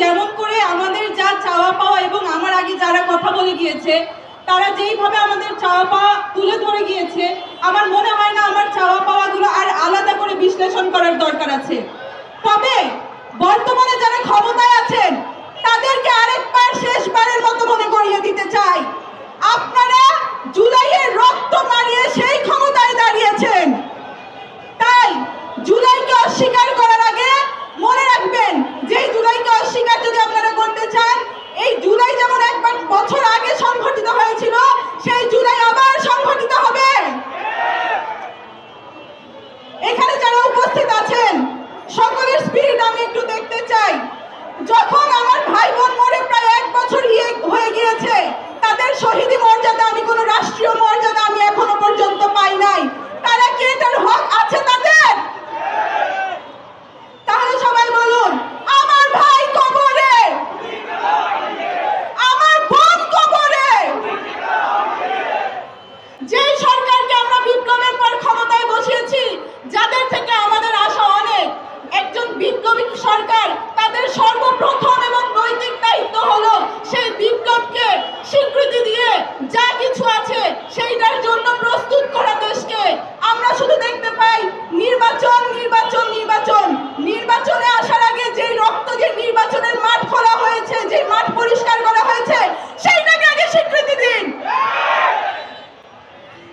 যেমন করে আমাদের যা চাওয়া পাওয়া এবং আমার আগে যারা কথা বলে গিয়েছে, তারা যেইভাবে আমাদের চাওয়া পাওয়া তুলে ধরে গিয়েছে, আমার মনে হয় না আমার চাওয়া পাওয়াগুলো আর আলাদা রাষ্ট্রীয়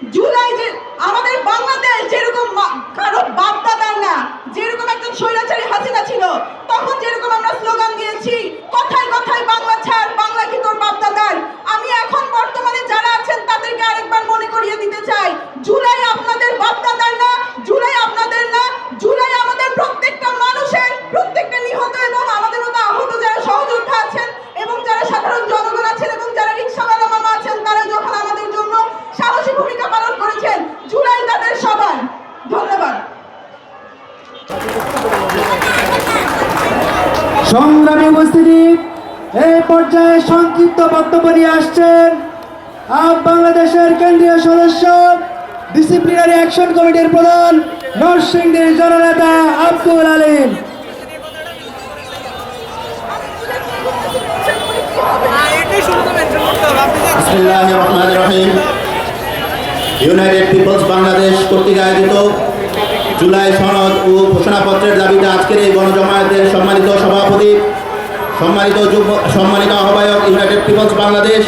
জুলাই যে আমাদের বাংলাদেশ যেরকম কারও বাপ দাদার না যেরকম একজন স্বৈরাচারী হাসিনা ছিল সংগ্রামে উপস্থিতি, এই পর্যায়ে সংক্ষিপ্ত বক্তব্য নিয়ে আসছেন বাংলাদেশের কেন্দ্রীয় সদস্য ডিসিপ্লিনারি অ্যাকশন কমিটির প্রধান নরসিংদীর জননেতা আব্দুল আলীম। ইউনাইটেড পিপলস বাংলাদেশ কর্তৃক আয়োজিত জুলাই সনদ ও ঘোষণাপত্রের দাবিতে আজকের এই গণজমায়েতের সম্মানিত সভাপতি, সম্মানিত সম্মানিত আহ্বায়ক ইউনাইটেড পিপলস বাংলাদেশ